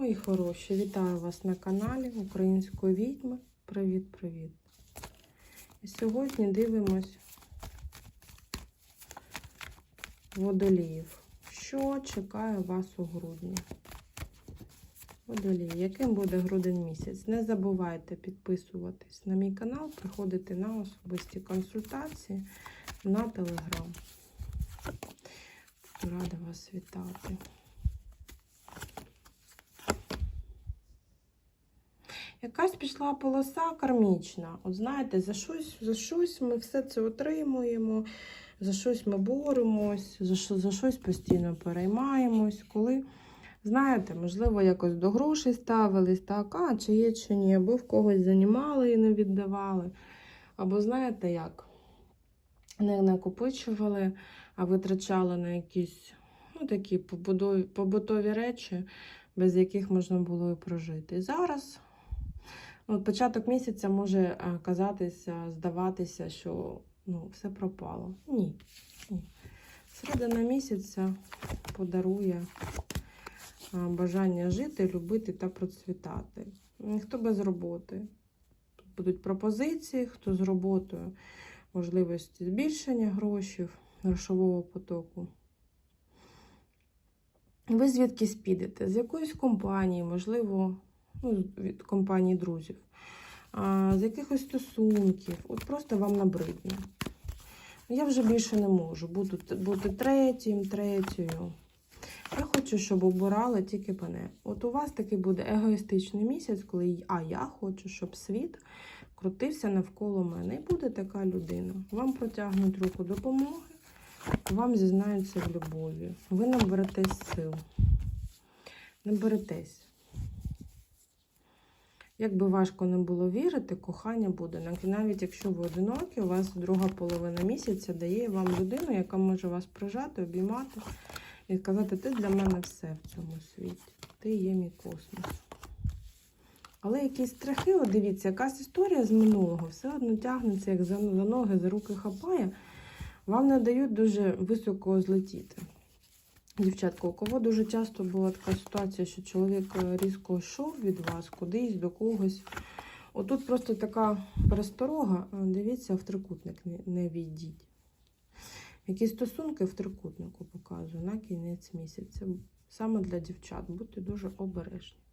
Мої хороші, вітаю вас на каналі Української відьми. Привіт-привіт. І сьогодні дивимось водоліїв. Що чекає вас у грудні? Водолії, яким буде грудень місяць? Не забувайте підписуватись на мій канал, приходити на особисті консультації на телеграм. Рада вас вітати. Якась пішла полоса кармічна. От знаєте, за щось, за щось ми все це отримуємо, за щось ми боремось, за, що, за щось постійно переймаємось. Коли, знаєте, можливо, якось до грошей ставились, так, а чи є, чи ні, або в когось занімали і не віддавали. Або знаєте як? Не накопичували, а витрачали на якісь ну, такі побутові речі, без яких можна було і прожити. І зараз. От початок місяця може е, казатися, здаватися, що ну, все пропало. Ні. ні. Середина місяця подарує е, бажання жити, любити та процвітати. Ніхто без роботи. Тут будуть пропозиції, хто з роботою, можливості збільшення грошей, грошового потоку. Ви звідкись підете? З якоїсь компанії, можливо, ну, від компанії друзів, а, з якихось стосунків. От просто вам набридне. Я вже більше не можу бути, бути третім, третьою. Я хочу, щоб обирали тільки мене. От у вас такий буде егоїстичний місяць, коли а я хочу, щоб світ крутився навколо мене. І буде така людина. Вам протягнуть руку допомоги, вам зізнаються в любові. Ви наберетесь сил. Наберетесь. Як би важко не було вірити, кохання буде. Навіть якщо ви одинокі, у вас друга половина місяця дає вам людину, яка може вас прижати, обіймати і сказати, ти для мене все в цьому світі. Ти є мій космос. Але якісь страхи, от дивіться, якась історія з минулого все одно тягнеться, як за, ноги, за руки хапає, вам не дають дуже високо злетіти. Дівчатка, у кого дуже часто була така ситуація, що чоловік е, різко йшов від вас кудись, до когось. Отут просто така пересторога, е, дивіться, в трикутник не, війдіть. Які стосунки в трикутнику показую на кінець місяця. Саме для дівчат, будьте дуже обережні.